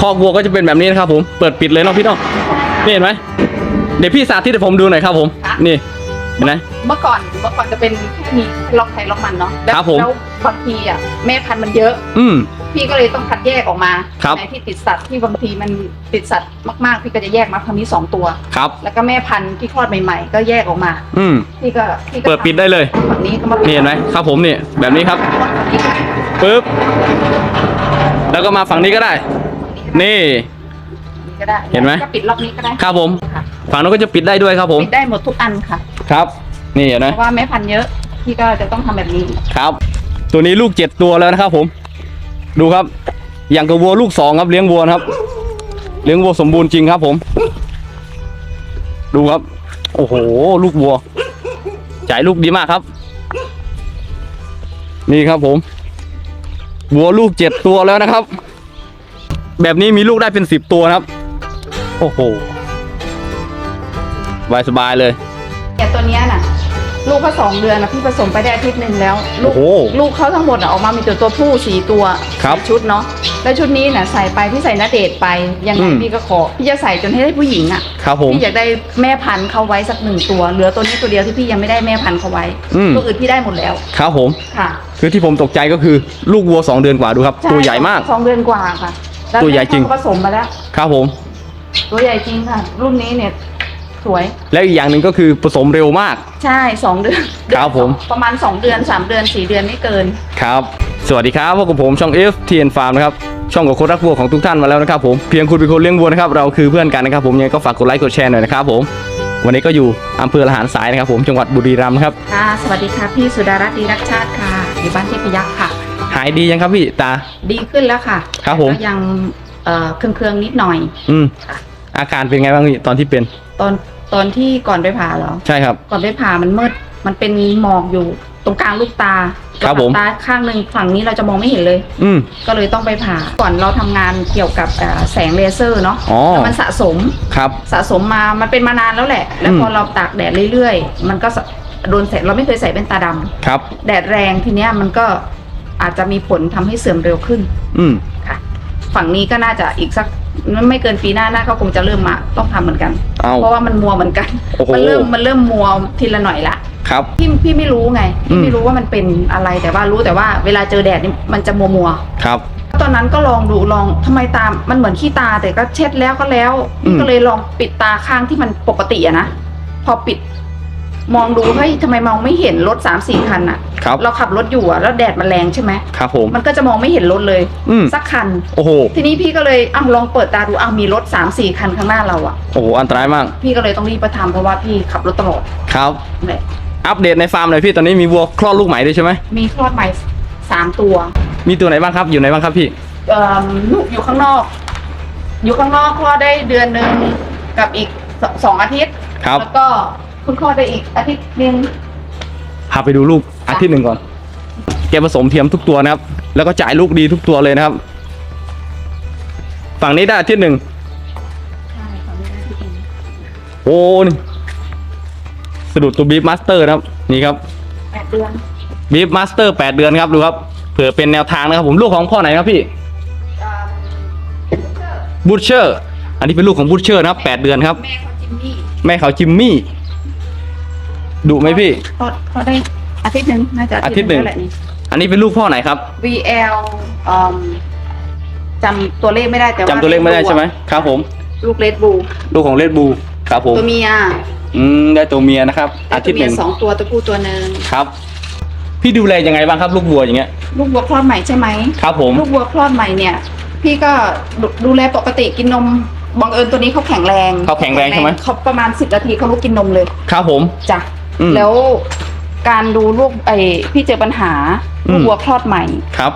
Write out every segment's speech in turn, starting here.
คอกวัวก็จะเป็นแบบนี้นะครับผม เปิดปิดเลยเนาะพี่น้องนี่เห็นไหมเดี๋ยวพี่สาธิตให้ผมดูหน่อยครับผมนี่เห็นไหม เมื่อก่อนเมื่อก่อนจะเป็นแค่นี้ล็อกไทยล็อกมันเนาะแล้วครับผม แล้วบางทีอะแม่พันธุ์มันเยอะ อืม พี่ก็เลยต้องคัดแยกออกมาครับ ไหนที่ติดสัตว์ที่บางทีมันติดสัตว์มากๆ พี่ก็จะแยกมาทำนี้สองตัว ครับ แล้วก็แม่พันธุ์ที่คลอดใหม่ๆ ก็แยกออกมา อืม พี่ก็พี่ก็เปิดปิดได้เลย ฝั่งนี้ก็มานี่เห็นไหมครับผมนี่แบบนี้ครับฝั่งนี้ก็ปึ๊บ แล้วก็มาฝั่งนี้ก็ได้ นี่นี่ ก็ได้เห็นไหม ก็ปิดล็อกนี้ก็ได้ครับผม ค่ะฝั่งนู้นก็จะปิดได้ด้วยครับผม ปิดได้หมดทุกอันค่ะ ครับ นี่เห็นไหม เพราะว่าแม่พันธุ์เยอะพี่ก็จะต้องทำแบบนี้ ครับ ตัวนี้ลูกเจ็ดตัวแล้วนะครับผม ดูครับ อย่างกับวัวลูกสองครับเลี้ยงวัวนะครับ เลี้ยงวัวสมบูรณ์จริงครับผม ดูครับ โอ้โห ลูกวัวจ่ายลูกดีมากครับ นี่ครับผม วัวลูกเจ็ดตัวแล้วนะครับ แบบนี้มีลูกได้เป็นสิบตัวนะครับ โอ้โหสบายสบายๆเลยแต่ตัวเนี้ยน่ะ ลูกเขาสองเดือนนะพี่ผสมไปได้อาทิตย์หนึ่งแล้ว ลูกโอ้โหลูกเขาทั้งหมดอะออกมามีตัวตัวผู้สี่ตัวครับในชุดเนาะแล้วชุดนี้น่ะใส่ไปพี่ใส่นาเดทไปยังไงอืม พี่ก็ขอพี่จะใส่จนให้ได้ผู้หญิงอะครับผม พี่อยากได้แม่พันธุ์เขาไว้สักหนึ่งตัวเหลือตัวนี้ตัวเดียวที่พี่ยังไม่ได้แม่พันธุ์เขาไว้อืม ตัวอื่นพี่ได้หมดแล้วครับผม ค่ะคือที่ผมตกใจก็คือลูกวัวสองเดือนกว่าดูครับตัวใหญ่มาก สองเดือนกว่าค่ะ แล้ตัวใหญ่จริงแม่เขาก็ผสมมาแล้ว ครับผม ตัวใหญ่จริงค่ะ รุ่นนี้เนี่ย สวย แล้วอีกอย่างหนึ่งก็คือผสมเร็วมาก ใช่สองเดือนครับผม ประมาณสองเดือนสามเดือนสี่เดือนไม่เกิน ครับ สวัสดีครับพวกบผมช่อง F T N Farm นะครับ ช่องของคนรักวัวของทุกท่านมาแล้วนะครับผม เพียงคุณเป็นคนเลี้ยงวัวนะครับ เราคือเพื่อนกันนะครับผม ยังไงก็ฝากกดไลค์กดแชร์หน่อยนะครับผม วันนี้ก็อยู่อำเภอละหารสายนะครับผม จังหวัดบุรีรัมย์นะครับ ค่ะ สวัสดีค่ะ พี่สุดารัตน์ดีรักชาติค่ะ อยู่บ้านเทพยักษ์ค่ะ หายดียังครับพี่ตา ดีขึ้นแล้วค่ะครับผมแต่ก็ยังเอ่อเครื่องๆนิดหน่อย อืม ค่ะ อาการเป็นไงบ้างพี่ตอนที่เป็น ตอนตอนที่ก่อนไปผ่าเหรอ ใช่ครับ ก่อนไปผ่ามันมืด มันเป็นหมอกอยู่ตรงกลางลูกตาครับผม ตาข้างหนึ่งฝั่งนี้เราจะมองไม่เห็นเลย อืม ก็เลยต้องไปผ่า ก่อนเราทำงานเกี่ยวกับเอ่อแสงเลเซอร์เนาะอ๋อ แล้วมันสะสม ครับ สะสมมา มันเป็นมานานแล้วแหละ แล้วพอเราตากแดดเรื่อยๆ มันก็สะโดนแสง เราไม่เคยใส่เป็นตาดำ ครับ แดดแรงทีเนี้ยมันก็ อาจจะมีผลทำให้เสื่อมเร็วขึ้น อืมค่ะ ฝั่งนี้ก็น่าจะอีกสักไม่เกินปีหน้าน่าเขาคงจะเริ่มมาต้องทำเหมือนกันเอาเพราะว่ามันมัวเหมือนกันโอ้โหมันเริ่มมันเริ่มมัวทีละหน่อยละครับพี่พี่ไม่รู้ไงอืพี่มไม่รู้ว่ามันเป็นอะไรแต่ว่ารู้แต่ว่าเวลาเจอแดดนี่มันจะมัวมัวๆครับตอนนั้นก็ลองดูลองทำไมตามันเหมือนขี้ตาแต่ก็เช็ดแล้วก็แล้วอืมก็เลยลองปิดตาข้างที่มันปกติอะนะพอปิด มองดูเฮ้ยทำไมมองไม่เห็นรถสามสี่คันอะครับ เราขับรถอยู่อะแล้วแดดมันแรงใช่ไหมครับผม มันก็จะมองไม่เห็นรถเลยอืม สักคัน โอ้โห ทีนี้พี่ก็เลยอ้าวลองเปิดตาดูอ้าวมีรถสามสี่คันข้างหน้าเราอะโอ้โห อันตรายมาก พี่ก็เลยต้องรีบไปทำเพราะว่าพี่ขับรถตลอดครับเลยอัปเดตในฟาร์มหน่อยพี่ ตอนนี้มีวัวคลอดลูกใหม่ด้วยใช่ไหม มีคลอดใหม่สามตัว มีตัวไหนบ้างครับ อยู่ไหนบ้างครับพี่ เอ่อลูกอยู่ข้างนอก อยู่ข้างนอกคลอดได้เดือนหนึ่งกับอีกสสองอาทิตย์ ครับ แล้วก็ เพิ่งคลอดได้อีกอาทิตย์หนึงพาไปดูลูกอาทิตย์หนึ่งก่อน แกผสมเทียมทุกตัวนะครับ แล้วก็จ่ายลูกดีทุกตัวเลยนะครับ ฝั่งนี้ได้อาทิตย์หนึ่งใช่ตอนนี้ได้อาทิตย์หนึ่งโอ้นี่สะดุดตัวบีฟมาสเตอร์นะครับ นี่ครับแปดเดือนบีฟมาสเตอร์แปดเดือนครับดูครับ เผื่อเป็นแนวทางนะครับ ผมลูกของพ่อไหนครับพี่อ่าบูชเชอร์ อันนี้เป็นลูกของบูชเชอร์นะครับแปดเดือนครับ แม่เขาจิมมี่ แม่เขาจิมมี่ ดุไหมพี่คลอดคลอดได้อาทิตย์หนึ่งน่าจะอาทิตย์หนึ่ง แหละนี่ อันนี้เป็นลูกพ่อไหนครับ VL อืมจำตัวเลขไม่ได้แต่ว่าจำตัวเลขไม่ได้ใช่ไหมครับผม ลูกเลดบูลูกของเลดบูครับผมตัวเมียอืมได้ตัวเมียนะครับ อาทิตย์หตัวเมียนึ่งสองตัวตัวผู้ตัวหนึ่งครับ พี่ดูแลยังไงบ้างครับ ลูกวัวอย่างเงี้ยลูกวัวคลอดใหม่ใช่ไหมครับผมลูกวัวคลอดใหม่เนี่ย พี่ก็ดูดูแลปกติกินนมบังเอิญตัวนี้เขาแข็งแรงเขาแข็งแรงใช่ไหมเขาประมาณสิบนาทีเขาลุกกินนมเลยครับผมจ้ะ อืม แล้วการดูลูกไอพี่เจอปัญหาอืมลูกวัวคลอดใหม่ ครับ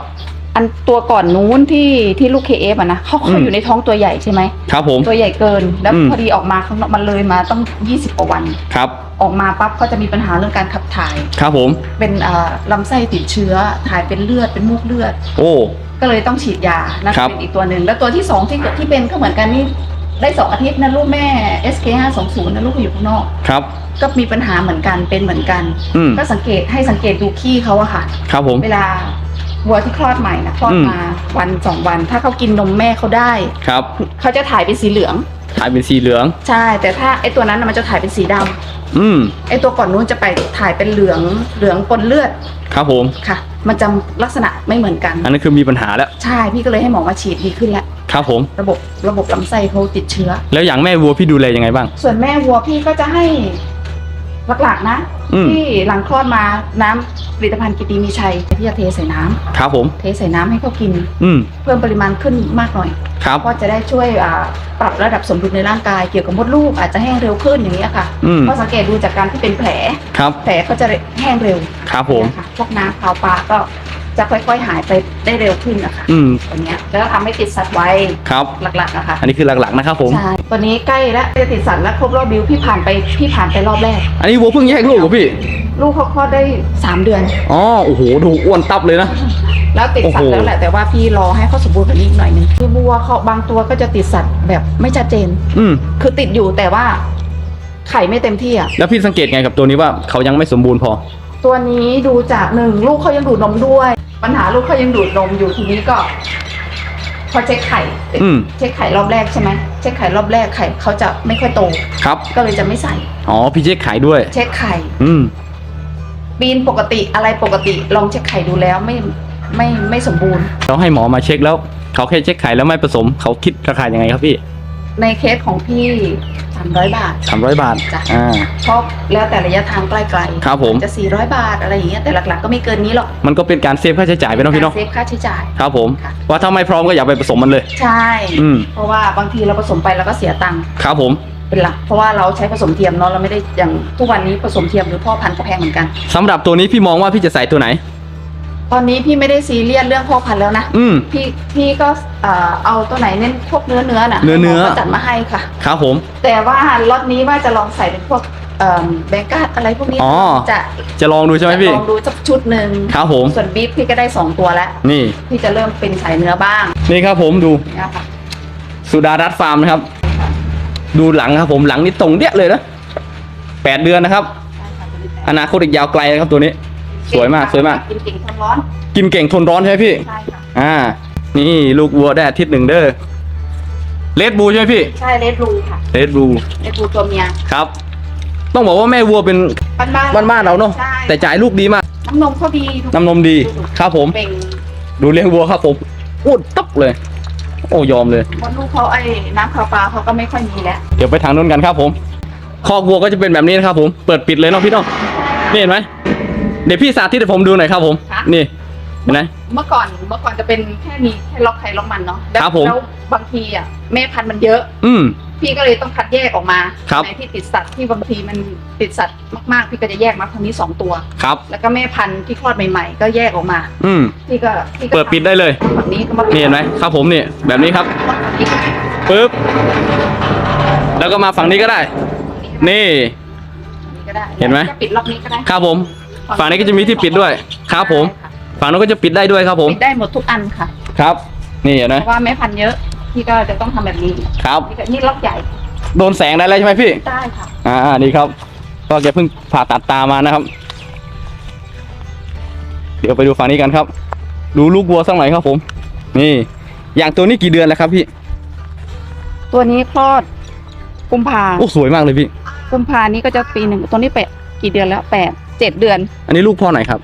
อันตัวก่อนนู้นที่ที่ลูก KF อะนะเขาอืเขาม อยู่ในท้องตัวใหญ่ใช่ไหม ครับผม ตัวใหญ่เกิน แล้วอืม พอดีออกมาข้างนอกมันเลยมาต้อง 20กว่าวัน ครับ ออกมาปั๊บก็จะมีปัญหาเรื่องการขับถ่าย ครับผม เป็นเอ่อลำไส้ติดเชื้อ ถ่ายเป็นเลือด เป็นมูกเลือด โอ้ ก็เลยต้องฉีดยานะครับ เป็นอีกตัวหนึ่ง แล้วตัวที่สองที่ที่เป็นก็เหมือนกันนี่ ได้สองอาทิตย์นะลูกแม่ SK 5 2 0นะลูกก็อยู่ข้างนอก ครับ ก็มีปัญหาเหมือนกันเป็นเหมือนกัน อืม ก็สังเกตให้สังเกตดูขี้เขาอะค่ะ ครับผม เวลาวัวที่คลอดใหม่นะคลอดอืม มาวันสองวัน ถ้าเขากินนมแม่เขาได้ ครับเขาจะถ่ายเป็นสีเหลือง ถ่ายเป็นสีเหลือง ใช่ แต่ถ้าไอตัวนั้นน่ะมันจะถ่ายเป็นสีดำอืม ไอตัวก่อนนู้นจะไปถ่ายเป็นเหลืองเหลืองปนเลือดครับผม ค่ะ มันจะลักษณะไม่เหมือนกัน อันนั้นคือมีปัญหาแล้ว ใช่พี่ก็เลยให้หมอมาฉีดดีขึ้นแล้ว ครับผม ระบบระบบลำไส้เขาติดเชื้อ แล้วอย่างแม่วัวพี่ดูแลยังไงบ้าง ส่วนแม่วัวพี่ก็จะให้หลักๆนะอืม ที่หลังคลอดมาน้ำผลิตภัณฑ์กิติมีชัยพี่จะเทใส่น้ำครับผม เทใส่น้ำให้เขากิน อืมเพิ่มปริมาณขึ้นมากหน่อยครับ ก็จะได้ช่วยอ่าปรับระดับสมดุลในร่างกายเกี่ยวกับมดลูกอาจจะแห้งเร็วขึ้นอย่างนี้ยค่ะอืมเพราะสังเกตดูจากการที่เป็นแผล ครับ แผลก็จะแห้งเร็วครับผมนะคะพวกน้ำขาวปลาก็ จะค่อยๆหายไปได้เร็วขึ้นนะคะอืมตัวเนี้ยแล้วก็ทำให้ติดสัตว์ไวครับหลักๆนะคะอันนี้คือหลักๆนะครับผม ใช่ตัวนี้ใกล้แล้วจะติดสัตว์แล้วครบรอบบิวพี่ผ่านไปพี่ผ่านไปรอบแรก อันนี้วัวเพิ่งแยกลูกเหรอพี่ลูกเขาคลอดได้สามเดือน อ๋อโอ้โหดูอ้วนตับเลยนะ แล้วติดสัตว์โอ้โหแล้วแหละแต่ว่าพี่รอให้เขาสมบูรณ์กว่านี้อีกหน่อยหนึงคือวัวเขาบางตัวก็จะติดสัตว์แบบไม่ชัดเจน อืมคือติดอยู่แต่ว่าไข่ไม่เต็มที่อะ แล้วพี่สังเกตไงกับตัวนี้ว่าเขายังไม่สมบูรณ์พอ ตัวนี้ดูจากหนึ่งลูกเขายังดูดนมด้วย ปัญหาลูกเขายังดูดนมอยู่ทีนี้ก็พอเช็คไข่อืม เช็คไข่รอบแรกใช่ไหมเช็คไข่รอบแรกไข่เขาจะไม่ค่อยโตครับ ก็เลยจะไม่ใส่ อ๋อ พี่เจ๊ขายด้วย เช็คไข่ อืม ปีนปกติอะไรปกติลองเช็คไข่ดูแล้วไม่ไม่ไม่สมบูรณ์ เราให้หมอมาเช็คแล้ว เขาแค่เช็คไข่แล้วไม่ผสม เขาคิดราคายังไงครับพี่ ในเคสของพี่สามร้อยบาท สามร้อยบาทจ้ะ อ่า เพราะแล้วแต่ระยะทางใกล้ๆครับผม จะสี่ร้อยบาทอะไรอย่างเงี้ยแต่หลัก ๆ ก็ไม่เกินนี้หรอกมันก็เป็นการเซฟค่าใช้จ่ายไปเนาะพี่เนาะเซฟค่าใช้จ่าย ครับผม ค่ะ ว่าถ้าไม่พร้อมก็อย่าไปผสมมันเลย ใช่ อืม เพราะว่าบางทีเราผสมไปแล้วก็เสียตังค์ครับผม เป็นหลัก เพราะว่าเราใช้ผสมเทียมเนาะเราไม่ได้อย่างทุกวันนี้ผสมเทียมหรือพ่อพันธุ์ก็แพงเหมือนกัน สำหรับตัวนี้พี่มองว่าพี่จะใส่ตัวไหน ตอนนี้พี่ไม่ได้ซีเรียสเรื่องพ่อพันธุ์แล้วนะอืม พี่พี่ก็เอ่อเอาตัวไหนเน้นพวกเนื้อเนื้อน่ะเนื้อเนื้อ หมก็จัดมาให้ค่ะ ครับผม แต่ว่าล็อตนี้ว่าจะลองใส่เป็นพวกเอ่อแบงก้าอะไรพวกนี้อ๋อ จะจะลองดูใช่ไหมจะพี่ ลองดูสักชุดหนึ่งครับผม ส่วนบีฟพี่ก็ได้สองตัวแล้วนี่ พี่จะเริ่มเป็นสายเนื้อบ้างนี่ครับผมดูนะคะสุดารัตน์ฟาร์มนะครับ ดูหลังครับผมหลังนี่ตรงเดี้ยเลยนะแปดเดือนนะครับ อนาคตอีกยาวไกลนะครับตัวนี้ สวยมากสวยมาก กินเก่งทนร้อนกินเก่งทนร้อนใช่ไหมพี่ ใช่ค่ะอ่า นี่ลูกวัวได้อาทิตย์หนึ่งเด้อเลดบูใช่ไหมพี่ใช่เลดรูค่ะเลดบูเลดรูตัวเมียครับ ต้องบอกว่าแม่วัวเป็นบ้านๆบ้านๆเราเนาะใช่แต่จ่ายลูกดีมากน้ำนมเขาดีดูน้ำนมดีครับผมเบ่งดูเลี้ยงวัวครับผมอ้วนตับเลย โอ้ยอมเลย มดลูกเขาไอ้น้ำขาวปลาเขาก็ไม่ค่อยมีแล้วเดี๋ยวไปทางนู้นกันครับผมคอกวัวก็จะเป็นแบบนี้นะครับผม เปิดปิดเลยเนาะพี่เนาะนี่เห็นไหม เดี๋ยวพี่สาธิตให้ผมดูหน่อยครับผม ค่ะ นี่เห็นไหม เมื่อก่อนเมื่อก่อนจะเป็นแค่มีแค่ล็อกไข่ล็อกมันเนาะแล้วครับผม แล้วบางทีอะแม่พันธุ์มันเยอะ อืม พี่ก็เลยต้องคัดแยกออกมาครับในที่ติดสัตว์ที่บางทีมันติดสัตว์มากๆ พี่ก็จะแยกมาทางนี้สองตัว ครับ แล้วก็แม่พันธุ์ที่คลอดใหม่ๆ ก็แยกออกมา อืม พี่ก็พี่ก็เปิดปิดได้เลยแบบนี้ก็มานี่เห็นไหมครับผมนี่แบบนี้ครับปิดปึ๊บแล้วก็มาฝั่งนี้ก็ได้นี่ก็ได้เห็นไหม จะปิดรอบนี้ก็ได้ครับผม ฝั่งนี้ก็จะมีที่ปิดด้วยครับผม ฝั่งนู้นก็จะปิดได้ด้วยครับผม ปิดได้หมดทุกอันค่ะ ครับ นี่เห็นไหมเพราะว่าแม่พันธุ์เยอะพี่ก็จะต้องทำแบบนี้ครับ นี่ก็นี่ล็อกใหญ่โดนแสงได้แล้วใช่ไหมพี่ ได้ค่ะ อ่า นี่ครับ ก็แกเพิ่งผ่าตัดตามานะครับ เดี๋ยวไปดูฝั่งนี้กันครับ ดูลูกวัวสักหน่อยครับผม นี่ อย่างตัวนี้กี่เดือนแล้วครับพี่ ตัวนี้คลอดกุมภาโอ้สวยมากเลยพี่ กุมภานี้ก็จะปีหนึ่งตัวนี้แปดกี่เดือนแล้วแปด เจ็ดเดือน อันนี้ลูกพ่อไหนครับ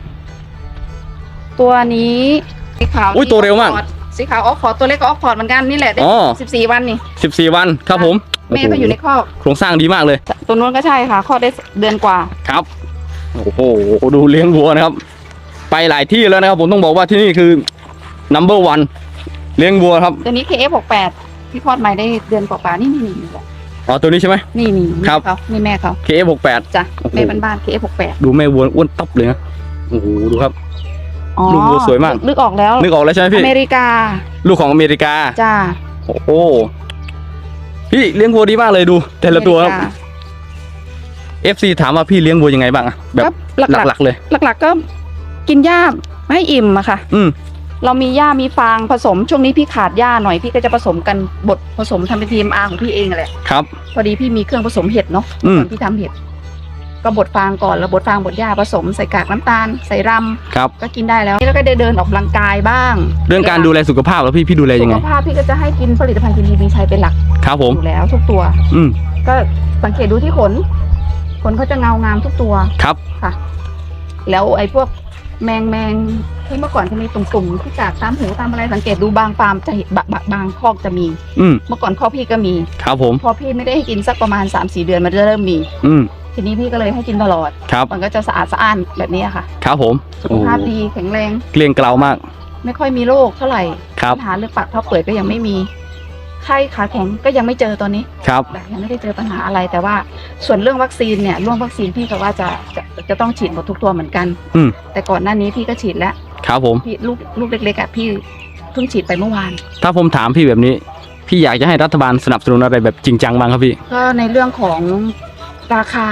ตัวนี้สีขาวอุ๊ยตัวเร็วมากออกคอร์ดสีขาวออกคอร์ดตัวเล็กก็ออกคอร์ดเหมือนกันนี่แหละได้อ๋อ สิบสี่วันนี่ สิบสี่วันครับผมแม่ก็อยู่ในโโหคอกโครงสร้างดีมากเลย ตัวนู้นก็ใช่ค่ะคลอดได้เดือนกว่า ครับ โอ้โห ดูเลี้ยงวัวนะครับ ไปหลายที่แล้วนะครับ ผมต้องบอกว่าที่นี่คือ number one เลี้ยงวัวครับ ตัวนี้ KF68 ที่คลอดใหม่ได้เดือนกว่าๆนี่นี่นี่ อ๋อตัวนี้ใช่ไหม นี่นี่นี่ครับแม่เขานี่แม่เขา KF68 จ้ะโอ้โห แม่บ้านๆ KF68 ดูแม่วัวอ้วนตับเลยนะโอ้โหดูครับ อ๋อลูกวัวสวยมาก นึกออกแล้วนึกออกแล้วใช่ไหมพี่ อเมริกาลูกของอเมริกา จ้าโอ้โหพี่เลี้ยงวัวดีมากเลยดู แต่ละตัวครับอเมริกา FC ถามว่าพี่เลี้ยงวัวยังไงบ้างอะแบบก็หลักหลักๆเลย ๆ หลัก ๆ ก็กินหญ้าให้อิ่มอะค่ะ อืม เรามีหญ้ามีฟางผสมช่วงนี้พี่ขาดหญ้าหน่อยพี่ก็จะผสมกันบดผสมทำเป็นทีมอาของพี่เองแหละครับ พอดีพี่มีเครื่องผสมเห็ดเนาะอืม ตอนพี่ทำเห็ด ก็บดฟางก่อนแล้วบดฟางบดหญ้าผสมใส่กากน้ำตาลใส่รครับำก็กินได้แล้วแล้วก็ได้เดินออกกำลังกายบ้างเรื่องการดูแลสุขภาพแล้วพี่พี่ดูแลยังไงสุขภาพพี่ก็จะให้กินผลิตภัณฑ์กินดีมีชัยเป็นหลักครับผม อยู่แล้วทุกตัว อืมก็สังเกตดูที่ขน ขนเขาจะเงางามทุกตัว ครับค่ะแล้วไอ้พวก แมงแมงที่เมื่อก่อนจะมีตุ่มๆที่จากตามหูตามอะไรสังเกตดูบางฟาร์มจะเห็นบะบะบางคอกจะมี อืมเมื่อก่อนคอกพี่ก็มี ครับผม พอพี่ไม่ได้ให้กินสักประมาณ3 4เดือนมันจะเริ่มมี อืมทีนี้พี่ก็เลยให้กินตลอด ครับ มันก็จะสะอาดสะอ้านแบบนี้ค่ะ ครับผมสุขโอ้โหภาพดีแข็งแรง เกลียงเกลามาก ไม่ค่อยมีโรคเท่าไหร่ครับ ปัญหาเรื่องปากเท้าเปื่อยก็ยังไม่มี ไข้ขาแข็งก็ยังไม่เจอตอนนี้ครับแบบยังไม่ได้เจอปัญหาอะไร แต่ว่าส่วนเรื่องวัคซีนเนี่ยเรื่องวัคซีนพี่ก็ว่าจะจะจะต้องฉีดหมดทุกตัวเหมือนกัน อืมแต่ก่อนหน้านี้พี่ก็ฉีดแล้วครับผมพี่ลูกลูกเล็กๆอะพี่เพิ่งฉีดไปเมื่อวาน ถ้าผมถามพี่แบบนี้ พี่อยากจะให้รัฐบาลสนับสนุนอะไรแบบจริงจังบ้างครับพี่ ก็ในเรื่องของราคา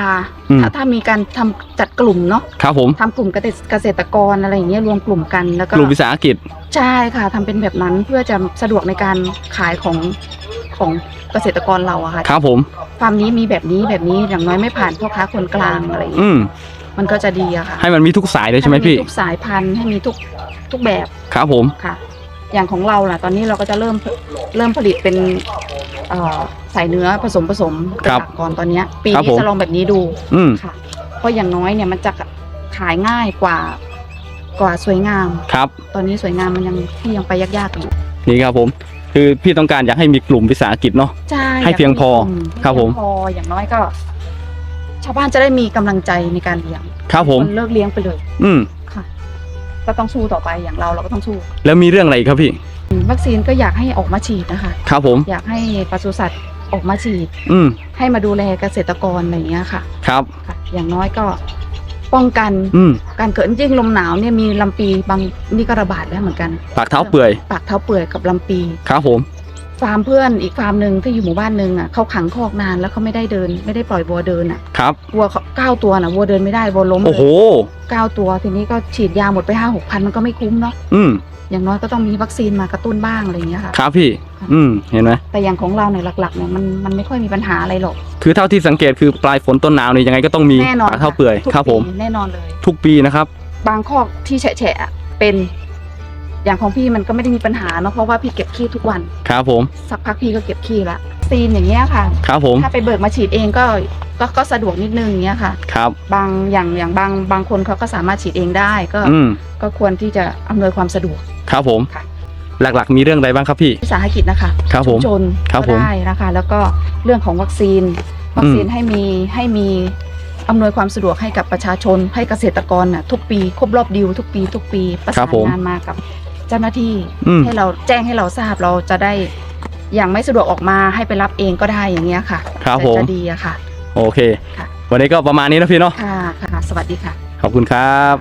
อืมถ้าถ้ามีการทำจัดกลุ่มเนาะครับผมทำกลุ่มเกษตรเกษตรกรอะไรอย่างเงี้ยรวมกลุ่มกันแล้วก็กลุ่มวิสาหกิจ ใช่ค่ะทำเป็นแบบนั้นเพื่อจะสะดวกในการขายของของเกษตรกรเราอะค่ะครับผม ฟาร์มนี้มีแบบนี้แบบนี้อย่างน้อยไม่ผ่านพ่อค้าคนกลางอะไรอย่างเงี้ยอืม มันก็จะดีอะค่ะให้มันมีทุกสายเลยใช่ไหมพี่ ทุกสายพันธุ์ให้มีทุกทุกแบบครับผม ค่ะ อย่างของเราล่ะ ตอนนี้เราก็จะเริ่มเริ่มผลิตเป็นเอ่อใส่เนื้อผสมผสมเป็นหลักก่อนตอนเนี้ยปีครับนี้ผม จะลองแบบนี้ดูอืม ค่ะเพราะอย่างน้อยเนี่ยมันจะขายง่ายกว่า กว่าสวยงาม ครับ ตอนนี้สวยงามมันยังที่ยังไปยากๆอยู่นี่ครับผม คือพี่ต้องการอยากให้มีกลุ่มวิสาหกิจเนาะ ใช่ให้เพียงพออยากให้ครับผมเพียงพออย่างน้อยก็ ชาวบ้านจะได้มีกำลังใจในการเลี้ยงครับผม นเลิกเลี้ยงไปเลยอืม ค่ะ ก็ต้องสู้ต่อไปอย่างเราเราก็ต้องสู้แล้วมีเรื่องอะไรอีกครับพี่วัคซีนก็อยากให้ออกมาฉีดนะคะ ครับผม อยากให้ปศุสัตว์ออกมาฉีด อืม ให้มาดูแลเกษตรกรอะไรอย่างเงี้ยค่ะครับ ค่ะ อย่างน้อยก็ ป้องกันอืมการเกิดยิ่งลมหนาวเนี่ยมีลำปีบางนี่ก็ระบาดแล้วเหมือนกัน ปากเท้าเปื่อย ปากเท้าเปื่อยกับลำปี ครับผม ฟาร์มเพื่อนอีกฟาร์มหนึ่งที่อยู่หมู่บ้านหนึ่งอะเขาขังคอกนานแล้วเขาไม่ได้เดิน ไม่ได้ปล่อยวัวเดินอะครับวัวเขาเก้าตัวน่ะวัวเดินไม่ได้วัวล้มโอ้โหเก้าตัวทีนี้ก็ฉีดยาหมดไปห้าหกพันมันก็ไม่คุ้มเนาะอืมอย่างน้อยก็ต้องมีวัคซีนมากระตุ้นบ้างอะไรอย่างเงี้ยค่ะครับพี่ อืมเห็นไหมแต่อย่างของเราเนี่ยหลักๆเนี่ยมันมันไม่ค่อยมีปัญหาอะไรหรอกคือเท่าที่สังเกตคือปลายฝนต้นหนาวนี่ยังไงก็ต้องมีแน่นอนปากเท้าเปื่อยทุกครับผมปีแน่นอนเลย ทุกปีนะครับ บางคอกที่แฉะๆอะเป็น อย่างของพี่มันก็ไม่ได้มีปัญหาเนาะเพราะว่าพี่เก็บขี้ทุกวัน ครับผม สักพักพี่ก็เก็บขี้ละซีนอย่างเงี้ยค่ะ ครับผม ถ้าไปเบิกมาฉีดเองก็ก็ก็สะดวกนิดนึงอย่างเงี้ยค่ะ ครับ บางอย่างอย่างบางบางคนเขาก็สามารถฉีดเองได้ก็อืม ก็ควรที่จะอำนวยความสะดวก ครับผม ค่ะ หลักๆ มีเรื่องอะไรบ้างครับพี่ วิสาหกิจนะคะครับผมชุมชนครับก็ผมได้นะคะ แล้วก็เรื่องของวัคซีน วัคซีนอืมให้มีให้มีอำนวยความสะดวกให้กับประชาชนให้เกษตรกรน่ะทุกปีครบรอบดิวทุกปี ทุกปีประครัสาบนผม งานมากับ เจ้าหน้าที่อืม ให้เราแจ้งให้เราทราบเราจะได้อย่างไม่สะดวกออกมาให้ไปรับเองก็ได้อย่างเงี้ยค่ะครับจะผม จะดีอะค่ะ โอเค ค่ะ วันนี้ก็ประมาณนี้นะพี่เนาะค่ะค่ะ สวัสดีค่ะ ขอบคุณครับ